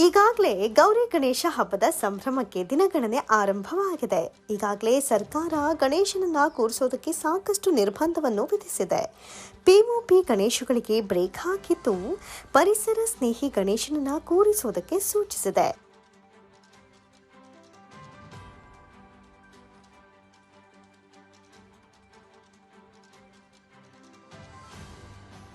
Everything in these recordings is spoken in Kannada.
ಈಗಾಗಲೇ ಗೌರಿ ಗಣೇಶ ಹಬ್ಬದ ಸಂಭ್ರಮಕ್ಕೆ ದಿನಗಣನೆ ಆರಂಭವಾಗಿದೆ. ಈಗಾಗಲೇ ಸರ್ಕಾರ ಗಣೇಶನನ್ನ ಕೂರಿಸೋದಕ್ಕೆ ಸಾಕಷ್ಟು ನಿರ್ಬಂಧವನ್ನು ವಿಧಿಸಿದೆ. ಪಿಒಪಿ ಗಣೇಶಗಳಿಗೆ ಬ್ರೇಕ್ ಹಾಕಿದ್ದು ಪರಿಸರ ಸ್ನೇಹಿ ಗಣೇಶನನ್ನ ಕೂರಿಸೋದಕ್ಕೆ ಸೂಚಿಸಿದೆ.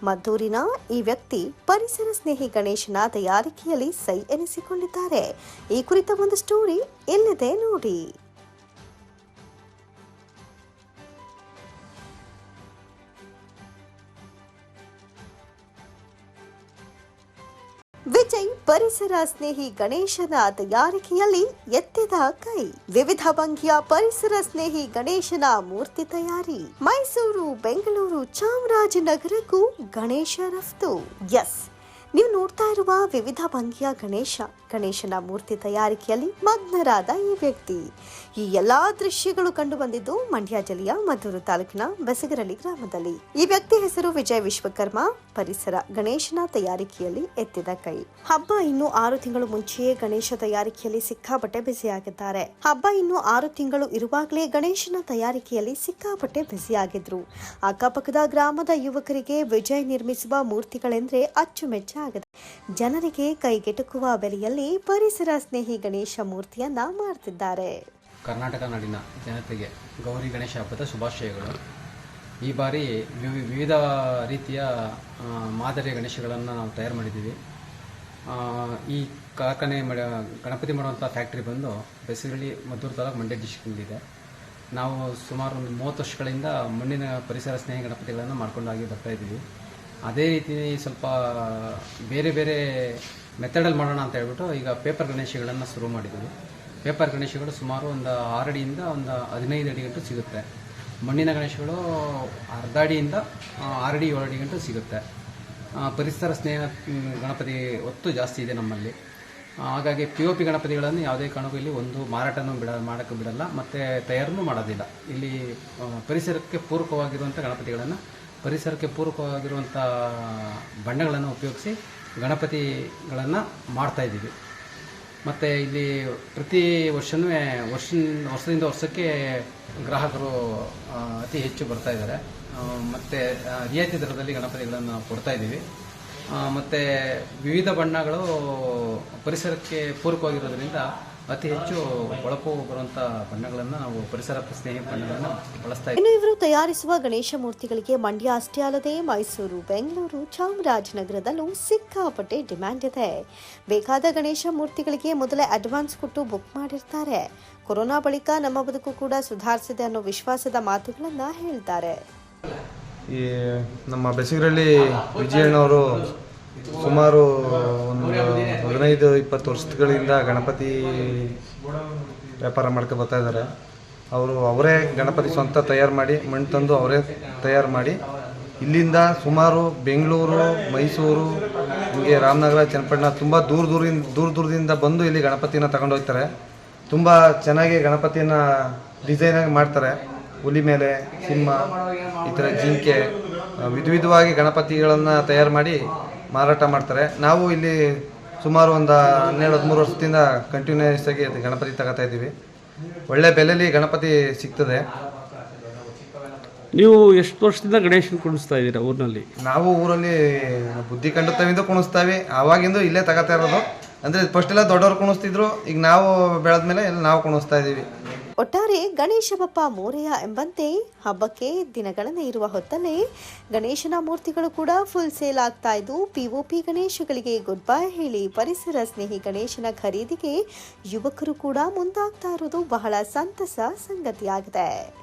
ಮದ್ದೂರಿನ ಈ ವ್ಯಕ್ತಿ ಪರಿಸರ ಸ್ನೇಹಿ ಗಣೇಶನ ತಯಾರಿಕೆಯಲ್ಲಿ ಸೈ ಎನಿಸಿಕೊಂಡಿದ್ದಾರೆ. ಈ ಕುರಿತ ಒಂದು ಸ್ಟೋರಿ ಎಲ್ಲಿದೆ ನೋಡಿ. ವಿಜಯ್ ಪರಿಸರ ಸ್ನೇಹಿ ಗಣೇಶನ ತಯಾರಿಕೆಯಲ್ಲಿ ಎತ್ತಿದ ಕೈ. ವಿವಿಧ ಭಂಗಿಯ ಪರಿಸರ ಸ್ನೇಹಿ ಗಣೇಶನ ಮೂರ್ತಿ ತಯಾರಿ. ಮೈಸೂರು, ಬೆಂಗಳೂರು, ಚಾಮರಾಜನಗರಕ್ಕೂ ಗಣೇಶ ರಫ್ತು. ಎಸ್ ನೀವು ನೋಡ್ತಾ ಇರುವ ವಿವಿಧ ಭಂಗಿಯ ಗಣೇಶ, ಗಣೇಶನ ಮೂರ್ತಿ ತಯಾರಿಕೆಯಲ್ಲಿ ಮಗ್ನರಾದ ಈ ವ್ಯಕ್ತಿ. ಈ ಎಲ್ಲಾ ದೃಶ್ಯಗಳು ಕಂಡು ಬಂದಿದ್ದು ಮಂಡ್ಯ ಜಿಲ್ಲೆಯ ಮದ್ದೂರು ತಾಲೂಕಿನ ಬೆಸಗರಳ್ಳಿ ಗ್ರಾಮದಲ್ಲಿ. ಈ ವ್ಯಕ್ತಿ ಹೆಸರು ವಿಜಯ್ ವಿಶ್ವಕರ್ಮ, ಪರಿಸರ ಗಣೇಶನ ತಯಾರಿಕೆಯಲ್ಲಿ ಎತ್ತಿದ ಕೈ. ಹಬ್ಬ ಇನ್ನು ಆರು ತಿಂಗಳು ಮುಂಚೆಯೇ ಗಣೇಶ ತಯಾರಿಕೆಯಲ್ಲಿ ಸಿಕ್ಕಾಪಟ್ಟೆ ಬ್ಯುಸಿಯಾಗಿದ್ದಾರೆ. ಹಬ್ಬ ಇನ್ನು ಆರು ತಿಂಗಳು ಇರುವಾಗಲೇ ಗಣೇಶನ ತಯಾರಿಕೆಯಲ್ಲಿ ಸಿಕ್ಕಾಪಟ್ಟೆ ಬ್ಯುಸಿಯಾಗಿದ್ರು. ಅಕ್ಕಪಕ್ಕದ ಗ್ರಾಮದ ಯುವಕರಿಗೆ ವಿಜಯ್ ನಿರ್ಮಿಸುವ ಮೂರ್ತಿಗಳೆಂದ್ರೆ ಜನರಿಗೆ ಕೈಗೆಟುಕುವ ಬೆಲೆಯಲ್ಲಿ ಪರಿಸರ ಸ್ನೇಹಿ ಗಣೇಶ ಮೂರ್ತಿಯನ್ನ ಮಾಡ್ತಿದ್ದಾರೆ. ಕರ್ನಾಟಕ ನಾಡಿನ ಜನತೆಗೆ ಗೌರಿ ಗಣೇಶ ಹಬ್ಬದ ಶುಭಾಶಯಗಳು. ಈ ಬಾರಿ ವಿವಿ- ವಿವಿಧ ರೀತಿಯ ಮಾದರಿಯ ಗಣೇಶಗಳನ್ನು ನಾವು ತಯಾರು ಮಾಡಿದ್ದೀವಿ. ಈ ಕಾರ್ಖಾನೆ ಮಾಡ, ಗಣಪತಿ ಮಾಡುವಂಥ ಫ್ಯಾಕ್ಟ್ರಿ ಬಂದು ಬೆಸಗಳ್ಳಿ ಮದ್ದೂರು ತಾಲೂಕು ಮಂಡ್ಯ ಡಿಸ್ಟ್ರಿಕ್ನಲ್ಲಿದೆ ನಾವು ಸುಮಾರು ಒಂದು ಮೂವತ್ತು ವರ್ಷಗಳಿಂದ ಮಣ್ಣಿನ ಪರಿಸರ ಸ್ನೇಹಿ ಗಣಪತಿಗಳನ್ನು ಮಾಡ್ಕೊಂಡಾಗಿ ಬರ್ತಾ ಇದ್ದೀವಿ. ಅದೇ ರೀತಿ ಸ್ವಲ್ಪ ಬೇರೆ ಬೇರೆ ಮೆಥಡಲ್ಲಿ ಮಾಡೋಣ ಅಂತ ಹೇಳ್ಬಿಟ್ಟು ಈಗ ಪೇಪರ್ ಗಣೇಶಗಳನ್ನು ಶುರು ಮಾಡಿದ್ದೀವಿ. ಪೇಪರ್ ಗಣೇಶಗಳು ಸುಮಾರು ಒಂದು ಆರು ಅಡಿಯಿಂದ ಒಂದು ಹದಿನೈದು ಅಡಿ ಗಂಟು ಸಿಗುತ್ತೆ. ಮಣ್ಣಿನ ಗಣೇಶಗಳು ಅರ್ಧ ಅಡಿಯಿಂದ ಆರಡಿ ಏಳು ಅಡಿ ಗಂಟು ಸಿಗುತ್ತೆ. ಪರಿಸರ ಸ್ನೇಹ ಗಣಪತಿ ಒತ್ತು ಜಾಸ್ತಿ ಇದೆ ನಮ್ಮಲ್ಲಿ. ಹಾಗಾಗಿ ಪಿ ಒ ಪಿ ಗಣಪತಿಗಳನ್ನು ಯಾವುದೇ ಕಾರಣಕ್ಕೂ ಇಲ್ಲಿ ಒಂದು ಮಾರಾಟನೂ ಬಿಡ, ಮಾಡೋಕ್ಕೆ ಬಿಡಲ್ಲ, ಮತ್ತು ತಯಾರನ್ನು ಮಾಡೋದಿಲ್ಲ. ಇಲ್ಲಿ ಪರಿಸರಕ್ಕೆ ಪೂರಕವಾಗಿರುವಂಥ ಗಣಪತಿಗಳನ್ನು ಪರಿಸರಕ್ಕೆ ಪೂರಕವಾಗಿರುವಂಥ ಬಣ್ಣಗಳನ್ನು ಉಪಯೋಗಿಸಿ ಗಣಪತಿಗಳನ್ನು ಮಾಡ್ತಾಯಿದ್ದೀವಿ ಮತ್ತು ಇಲ್ಲಿ ಪ್ರತಿ ವರ್ಷವೂ ವರ್ಷ ವರ್ಷದಿಂದ ವರ್ಷಕ್ಕೆ ಗ್ರಾಹಕರು ಅತಿ ಹೆಚ್ಚು ಬರ್ತಾ ಇದ್ದಾರೆ. ಮತ್ತು ರಿಯಾಯಿತಿ ದರದಲ್ಲಿ ಗಣಪತಿಗಳನ್ನು ಕೊಡ್ತಾ ಇದ್ದೀವಿ. ಮತ್ತು ವಿವಿಧ ಬಣ್ಣಗಳು ಪರಿಸರಕ್ಕೆ ಪೂರಕವಾಗಿರೋದ್ರಿಂದ ಅತಿ ಹೆಚ್ಚು ಹೊಳಪು ಬರುವಂಥ ಬಣ್ಣಗಳನ್ನು ನಾವು ಪರಿಸರ ಸ್ನೇಹಿ ಬಣ್ಣಗಳನ್ನು ಬಳಸ್ತಾ ಇದ್ದೀವಿ. ಇನ್ನು ಇವರು ತಯಾರಿಸುವ ಗಣೇಶ ಮೂರ್ತಿಗಳಿಗೆ ಮಂಡ್ಯ ಅಷ್ಟೇ ಅಲ್ಲದೆ ಮೈಸೂರು ಬೆಂಗಳೂರು ಚಾಮರಾಜನಗರದಲ್ಲೂ ಸಿಕ್ಕಾಪಟ್ಟೆ ಡಿಮ್ಯಾಂಡ್ ಇದೆ. ಬೇಕಾದ ಗಣೇಶ ಮೂರ್ತಿಗಳಿಗೆ ಮೊದಲೇ ಅಡ್ವಾನ್ಸ್ ಕೊಟ್ಟು ಬುಕ್ ಮಾಡಿರ್ತಾರೆ. ಕೊರೋನಾ ಬಳಿಕ ನಮ್ಮ ಬದುಕು ಕೂಡ ಸುಧಾರಿಸಿದೆ ಅನ್ನೋ ವಿಶ್ವಾಸದ ಮಾತುಗಳನ್ನ ಹೇಳ್ತಾರೆ. ಈ ನಮ್ಮ ಬೆಸಗರಲ್ಲಿ ವಿಜಯಣ್ಣವರು ಸುಮಾರು ಒಂದು ಹದಿನೈದು, ಇಪ್ಪತ್ತು ವರ್ಷಗಳಿಂದ ಗಣಪತಿ ವ್ಯಾಪಾರ ಮಾಡ್ಕೊ ಬರ್ತಾ ಇದ್ದಾರೆ. ಅವರು ಅವರೇ ಗಣಪತಿ ಸ್ವಂತ ತಯಾರು ಮಾಡಿ, ಮಣ್ಣು ತಂದು ಅವರೇ ತಯಾರು ಮಾಡಿ, ಇಲ್ಲಿಂದ ಸುಮಾರು ಬೆಂಗಳೂರು, ಮೈಸೂರು, ಹೀಗೆ ರಾಮನಗರ, ಚನ್ನಪಟ್ಟಣ ತುಂಬ ದೂರ ದೂರಿಂದ ದೂರ ದೂರದಿಂದ ಬಂದು ಇಲ್ಲಿ ಗಣಪತಿನ ತಗೊಂಡೋಗ್ತಾರೆ ತುಂಬ ಚೆನ್ನಾಗಿ ಗಣಪತಿನ ಡಿಸೈನಾಗಿ ಮಾಡ್ತಾರೆ. ಹುಲಿ ಮೇಲೆ ಸಿಂಹ, ಈ ಥರ ಜಿಂಕೆ, ವಿಧ ವಿಧವಾಗಿ ಗಣಪತಿಗಳನ್ನು ತಯಾರು ಮಾಡಿ ಮಾರಾಟ ಮಾಡ್ತಾರೆ. ನಾವು ಇಲ್ಲಿ ಸುಮಾರು ಒಂದು ಹನ್ನೆರಡು ಹದಿಮೂರು ವರ್ಷದಿಂದ ಕಂಟಿನ್ಯೂಸ್ ಆಗಿ ಗಣಪತಿ ತಗೋತಾ ಇದ್ದೀವಿ. ಒಳ್ಳೆ ಬೆಲೆಯಲ್ಲಿ ಗಣಪತಿ ಸಿಗ್ತದೆ. ನೀವು ಎಷ್ಟು ವರ್ಷದಿಂದ ಗಣೇಶನ ಕುಣಿಸ್ತಾ ಇದ್ದೀರಾ ಊರಿನಲ್ಲಿ? ನಾವು ಊರಲ್ಲಿ ಬುದ್ಧಿ ಕಂಡುತ್ತವಿಂದ ತವಿಂದ ಕುಣಿಸ್ತಾವೆ. ಆವಾಗಿಂದ ಇಲ್ಲೇ ತಗೋತಾ ಇರೋದು. ಅಂದರೆ ಫಸ್ಟ್ ಎಲ್ಲ ದೊಡ್ಡವ್ರು ಕುಣಿಸ್ತಿದ್ರು. ಈಗ ನಾವು ಬೆಳೆದ್ಮೇಲೆ ಎಲ್ಲ ನಾವು ಕುಣಿಸ್ತಾ ಇದ್ದೀವಿ. ಒಟ್ಟಾರೆ ಗಣೇಶ ಬಪ್ಪ ಮೋರೆಯ ಎಂಬಂತೆ ಹಬ್ಬಕ್ಕೆ ದಿನಗಳನ್ನೇ ಇರುವ ಹೊತ್ತಲ್ಲೇ ಗಣೇಶನ ಮೂರ್ತಿಗಳು ಕೂಡ ಫುಲ್ ಸೇಲ್ ಆಗ್ತಾ ಇದ್ದು ಪಿಒಪಿ ಗಣೇಶಗಳಿಗೆ ಗುಡ್ ಬೈ ಹೇಳಿ ಪರಿಸರ ಸ್ನೇಹಿ ಗಣೇಶನ ಖರೀದಿಗೆ ಯುವಕರು ಕೂಡ ಮುಂದಾಗ್ತಾ ಇರೋದು ಬಹಳ ಸಂತಸ ಸಂಗತಿಯಾಗಿದೆ.